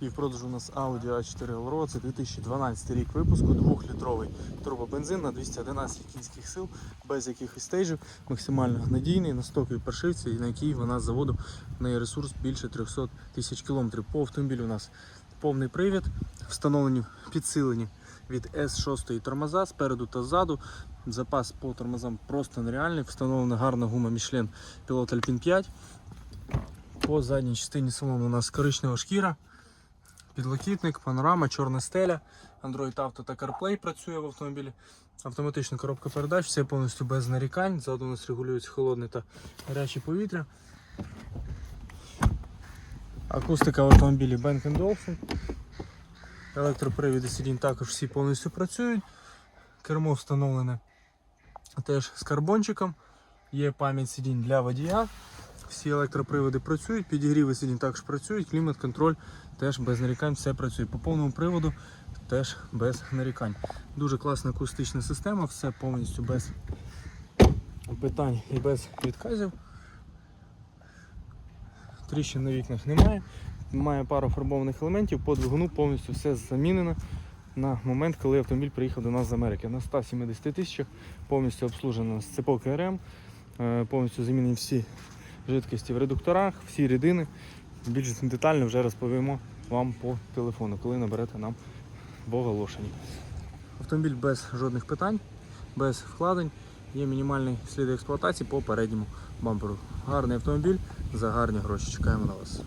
І в продажу у нас Audi A4 Allroad, це 2012 рік випуску, 2-літровий турбобензин на 211 кінських сил, без якихось стейджів, максимально надійний, на стоковій паршивці, і на якій вона з заводу в неї ресурс більше 300 тисяч кілометрів. По автомобілю у нас повний привід, встановлені підсилені від S6 тормоза спереду та ззаду. Запас по тормозам просто нереальний. Встановлена гарна гума Michelin Pilot Alpine 5. По задній частині салону у нас коричнева шкіра, підлокітник, панорама, чорна стеля, Android Auto та CarPlay працює в автомобілі. Автоматична коробка передач, все повністю без нарікань. Ззаду у нас регулюється холодне та гаряче повітря. Акустика в автомобілі Bang Olufsen. Електропривіди сидінь також всі повністю працюють. Кермо встановлене теж з карбончиком. Є пам'ять сидінь для водія. Всі електроприводи працюють, підігріви сидінь також працюють, клімат-контроль теж без нарікань, все працює. По повному приводу теж без нарікань. Дуже класна акустична система, все повністю без питань і без відказів. Тріщин на вікнах немає. Має пару фарбованих елементів, по двигуну повністю все замінено на момент, коли автомобіль приїхав до нас з Америки. На 170 тисячах повністю обслужено з цепок РМ, е, повністю замінені всі жидкості в редукторах, всі рідини. Більш детально вже розповімо вам по телефону, коли наберете нам в. Автомобіль без жодних питань, без вкладень. Є мінімальний слід експлуатації по передньому бамперу. Гарний автомобіль за гарні гроші. Чекаємо на вас.